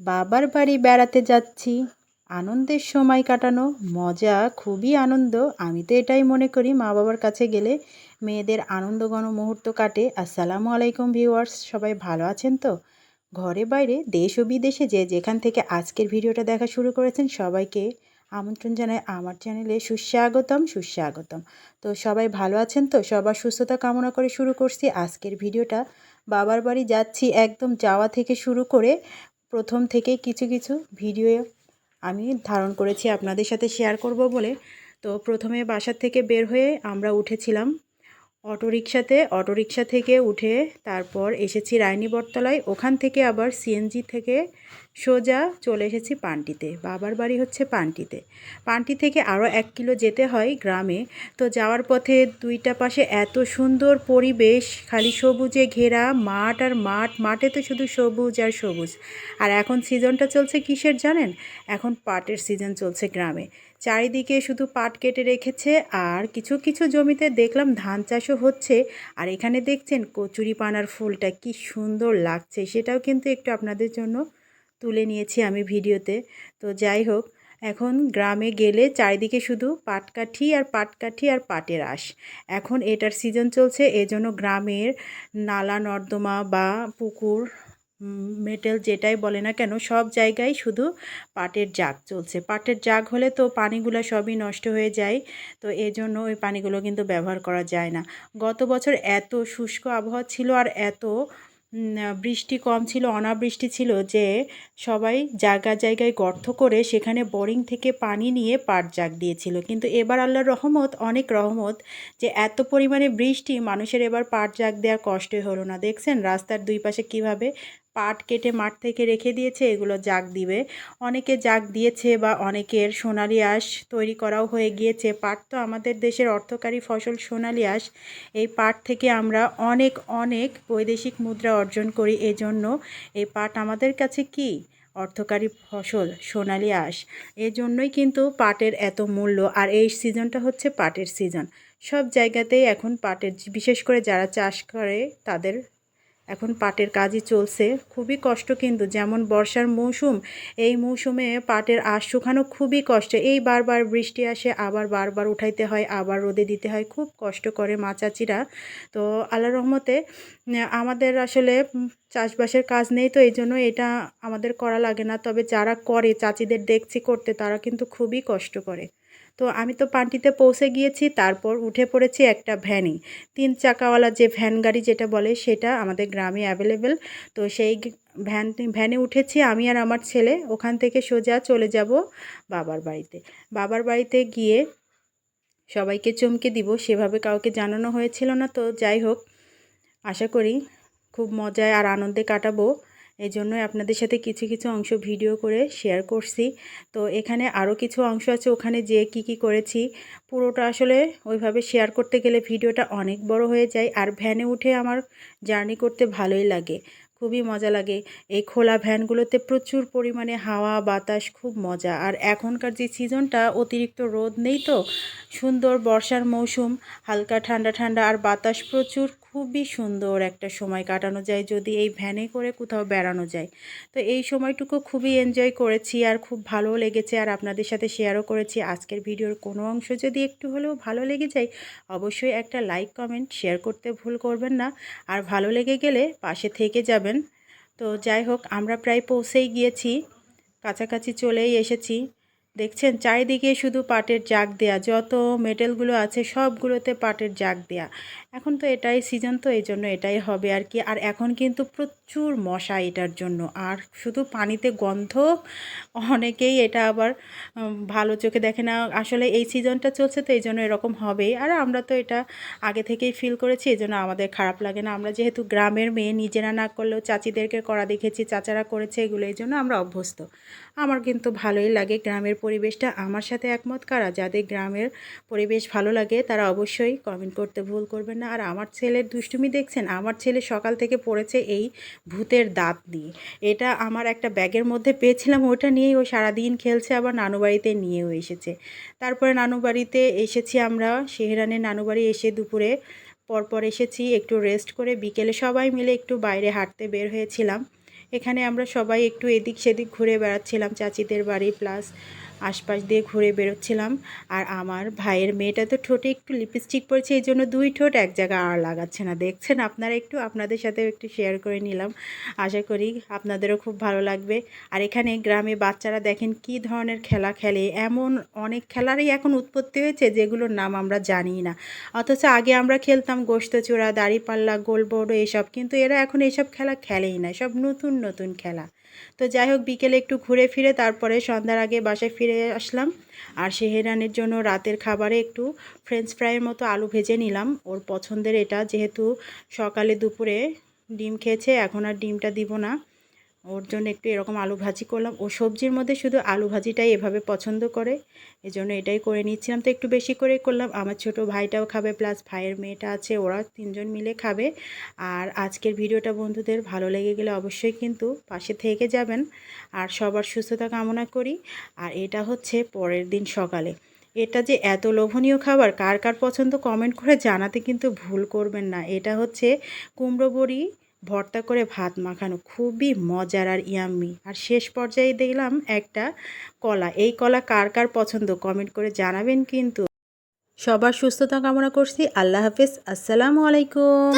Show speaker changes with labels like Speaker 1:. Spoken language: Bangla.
Speaker 1: বাবার বাড়ি বেড়াতে যাচ্ছি। আনন্দের সময় কাটানো, মজা, খুবই আনন্দ। আমি তো এটাই মনে করি মা বাবার কাছে গেলে মেয়েদের আনন্দঘন মুহূর্ত কাটে। আসসালামু আলাইকুম ভিউয়ার্স, সবাই ভালো আছেন তো? ঘরে বাইরে দেশ ও বিদেশে যে যেখান থেকে আজকের ভিডিওটা দেখা শুরু করেছেন সবাইকে আমন্ত্রণ জানাই। আমার চ্যানেলে সুস্বাগতম সুস্বাগতম। তো সবাই ভালো আছেন তো? সবার সুস্থতা কামনা করে শুরু করছি আজকের ভিডিওটা। বাবার বাড়ি যাচ্ছি একদম যাওয়া থেকে শুরু করে প্রথম থেকে কিছু কিছু ভিডিও আমি ধারণ করেছি আপনাদের সাথে শেয়ার করব বলে। তো প্রথমে বাসার থেকে বের হয়ে আমরা উঠেছিলাম অটোরিকশাতে, অটোরিকশা থেকে উঠে তারপর এসেছি রায়নি বটতলায়। ওখান থেকে আবার সিএনজি থেকে সোজা চলে এসেছি পানটিতে। বাবার বাড়ি হচ্ছে পানটিতে। পানটি থেকে আরও এক কিলো যেতে হয় গ্রামে। তো যাওয়ার পথে দুইটা পাশে এত সুন্দর পরিবেশ, খালি সবুজে ঘেরা মাঠ আর মাঠ। মাঠে তো শুধু সবুজ আর সবুজ। আর এখন সিজনটা চলছে কিসের জানেন? এখন পাটের সিজন চলছে গ্রামে। চারিদিকে শুধু পাট কেটে রেখেছে আর কিছু কিছু জমিতে দেখলাম ধান চাষও হচ্ছে। আর এখানে দেখছেন কচুরি পানার ফুলটা কি সুন্দর লাগছে, সেটাও কিন্তু একটু আপনাদের জন্য তুলে নিয়েছি আমি ভিডিওতে। তো যাই হোক, এখন গ্রামে গেলে চারিদিকে শুধু পাটকাঠি আর পাটকাঠি আর পাটের আশ। এখন এটার সিজন চলছে, এজন্য গ্রামের নালা, নর্দমা বা পুকুর মেটেল যেটাই বলে না কেন, সব জায়গায় শুধু পাটের জাগ চলছে। পাটের জাগ হলে তো পানিগুলো সবই নষ্ট হয়ে যায়, তো এই জন্য ওই পানিগুলো কিন্তু ব্যবহার করা যায় না। গত বছর এত শুষ্ক আবহাওয়া ছিল আর এত বৃষ্টি কম ছিল, অনাবৃষ্টি ছিল যে সবাই জায়গা জায়গায় গর্ত করে সেখানে বোরিং থেকে পানি নিয়ে পাট জাগ দিয়েছিল। কিন্তু এবার আল্লাহর রহমত, অনেক রহমত যে এত পরিমাণে বৃষ্টি, মানুষের এবার পাট জাগ দেওয়ার কষ্টই হলো না। দেখছেন রাস্তার দুই পাশে কীভাবে পাট কেটে মাঠ থেকে রেখে দিয়েছে, এগুলো জাগ দিবে। অনেকে জাগ দিয়েছে বা অনেকের সোনালি আঁশ তৈরি করাও হয়ে গিয়েছে। পাট তো আমাদের দেশের অর্থকারী ফসল সোনালি আঁশ। এই পাট থেকে আমরা অনেক অনেক বৈদেশিক মুদ্রা অর্জন করি। এজন্য এই পাট আমাদের কাছে কি? অর্থকারী ফসল, সোনালি আঁশ। এজন্যই কিন্তু পাটের এত মূল্য। আর এই সিজনটা হচ্ছে পাটের সিজন। সব জায়গাতেই এখন পাটের, বিশেষ করে যারা চাষ করে, তাদের এখন পাটের কাজই চলছে। খুবই কষ্ট কিন্তু, যেমন বর্ষার মৌসুম, এই মৌসুমে পাটের আশ শুকানো খুবই কষ্ট। এই বারবার বৃষ্টি আসে, আবার বারবার উঠাইতে হয়, আবার রোদে দিতে হয়, খুব কষ্ট করে মাচাচিরা তো আল্লাহ রহমতে, আমাদের আসলে চাষবাসের কাজ নেই তো এই জন্য এটা আমাদের করা লাগে না। তবে যারা করে, চাচিদের দেখছি করতে, তারা কিন্তু খুবই কষ্ট করে। তো আমি তো পানটিতে পৌঁছে গিয়েছি, তারপর উঠে পড়েছি একটা ভ্যানে। তিন চাকাওয়ালা যে ভ্যান গাড়ি যেটা বলে, সেটা আমাদের গ্রামে অ্যাভেলেবেল তো সেই ভ্যান, ভ্যানে উঠেছি আমি আর আমার ছেলে। ওখান থেকে সোজা চলে যাব বাবার বাড়িতে। বাবার বাড়িতে গিয়ে সবাইকে চমকে দিব, সেভাবে কাউকে জানানো হয়েছিল না। তো যাই হোক, আশা করি খুব মজায় আর আনন্দে কাটাবো। এই জন্যই আপনাদের সাথে কিছু কিছু অংশ ভিডিও করে শেয়ার করছি। তো এখানে আরও কিছু অংশ আছে, ওখানে যে কি কি করেছি, পুরোটা আসলে ওইভাবে শেয়ার করতে গেলে ভিডিওটা অনেক বড় হয়ে যায় আর ভ্যানে উঠে আমার জার্নি করতে ভালোই লাগে, খুবই মজা লাগে। এই খোলা ভ্যানগুলোতে প্রচুর পরিমাণে হাওয়া, বাতাস, খুব মজা। আর এখনকার যে সিজনটা অতিরিক্ত রোদ নেই তো, সুন্দর বর্ষার মৌসুম, হালকা ঠান্ডা ঠান্ডা, আর বাতাস প্রচুর। খুবই সুন্দর একটা সময় কাটানো যায় যদি এই ভ্যানে করে কোথাও বেড়ানো যায়। তো এই সময়টুকু খুবই এনজয় করেছি আর খুব ভালো লেগেছে আর আপনাদের সাথে শেয়ারও করেছি। আজকের ভিডিওর কোনো অংশ যদি একটু হলেও ভালো লেগে যায়, অবশ্যই একটা লাইক কমেন্ট শেয়ার করতে ভুল করবেন না। আর ভালো লেগে গেলে পাশে থেকে যাবেন। তো যাই হোক, আমরা প্রায় পৌঁছেই গিয়েছি, কাছাকাছি চলেই এসেছি। দেখছেন, চারিদিকে শুধু পাটের জাগ দেয়া, যত মেটেলগুলো আছে সবগুলোতে পাটের জাগ দেয়া। এখন তো এটাই সিজন তো এই জন্য এটাই হবে আর কি। আর এখন কিন্তু প্রচুর মশা এটার জন্য। আর শুধু পানিতে গন্ধ, অনেকেই এটা আবার ভালো চোখে দেখে না। আসলে এই সিজনটা চলছে তো এই জন্য এরকম হবেই। আর আমরা তো এটা আগে থেকেই ফিল করেছি, এই জন্য আমাদের খারাপ লাগে না। আমরা যেহেতু গ্রামের মেয়ে, নিজেরা না করলেও চাচিদেরকে করা দেখেছি, চাচারা করেছে, এগুলো এই জন্য আমরা অভ্যস্ত। আমার কিন্তু ভালোই লাগে গ্রামের পরিবেশটা আমার সাথে একমত। কারা যাদের গ্রামের পরিবেশ ভালো লাগে, তারা অবশ্যই কমেন্ট করতে ভুল করবেন না। আর আমার ছেলের দুষ্টুমি দেখছেন? আমার ছেলে সকাল থেকে পড়েছে এই ভূতের দাঁত নিয়ে। এটা আমার একটা ব্যাগের মধ্যে পেয়েছিলাম, ওটা নিয়েই ও সারাদিন খেলছে, আবার নানু বাড়িতে নিয়েও এসেছে। তারপরে নানু বাড়িতে এসেছি আমরা, শেহরানের নানু বাড়ি এসে দুপুরে পরপর এসেছি, একটু রেস্ট করে বিকেলে সবাই মিলে একটু বাইরে হাঁটতে বের হয়েছিলাম। এখানে আমরা সবাই একটু এদিক সেদিক ঘুরে বেড়াচ্ছিলাম, চাচিদের বাড়ি প্লাস আশপাশ দিয়ে ঘুরে বেরোচ্ছিলাম। আর আমার ভাইয়ের মেয়েটা তো ঠোঁটে একটু লিপস্টিক পরেছে, এই জন্য দুই ঠোঁট এক জায়গায় আর লাগাচ্ছে না। দেখছেন আপনারা একটু, আপনাদের সাথেও একটু শেয়ার করে নিলাম। আশা করি আপনাদেরও খুব ভালো লাগবে। আর এখানে গ্রামে বাচ্চারা দেখেন কি ধরনের খেলা খেলে। এমন অনেক খেলারই এখন উৎপত্তি হয়েছে যেগুলোর নাম আমরা জানি না। অথচ আগে আমরা খেলতাম গোস্ত চূড়া, দাড়িপাল্লা গোলবোর্ড এসব। কিন্তু এরা এখন এসব খেলা খেলেই না। সব নতুন নতুন খেলা। তো যাই হোক, বিকেলে একটু ঘুরে ফিরে তারপরে সন্ধ্যার আগে বাসায় ফিরে আসলাম। আর সেহেরানের জন্য রাতের খাবারে একটু ফ্রেঞ্চ ফ্রাইয়ের মতো আলু ভেজে নিলাম। ওর পছন্দের এটা, যেহেতু সকালে দুপুরে ডিম খেয়েছে, এখন আর ডিমটা দিব না। ওর জন্য একটু এরকম আলু ভাজি করলাম। ও সবজির মধ্যে শুধু আলু ভাজিটাই এভাবে পছন্দ করে। এজন্য এটাই করে নিচ্ছিলাম। তো একটু বেশি করে করলাম। আমার ছোট ভাইটাও খাবে, প্লাস ভাইয়ের মেয়েটা আছে, ওরা তিনজন মিলে খাবে। আর আজকের ভিডিওটা বন্ধুদের ভালো লেগে গেলে অবশ্যই কিন্তু পাশে থেকে যাবেন। আর সবার সুস্থতা কামনা করি। আর এটা হচ্ছে পরের দিন সকালে। এটা যে এত লোভনীয় খাবার, কার কার পছন্দ কমেন্ট করে জানাতে কিন্তু ভুল করবেন না। এটা হচ্ছে কুমড়ো বড়ি ভর্তা করে ভাত মাখানো খুবই মজার আর ইয়াম্মি। আর শেষ পর্যায়ে দেখলাম একটা কলা। এই কলা কার কার পছন্দ? কমেন্ট করে জানাবেন কিন্তু। সবার সুস্থতা কামনা করছি। আল্লাহ হাফিজ। আসসালামু আলাইকুম।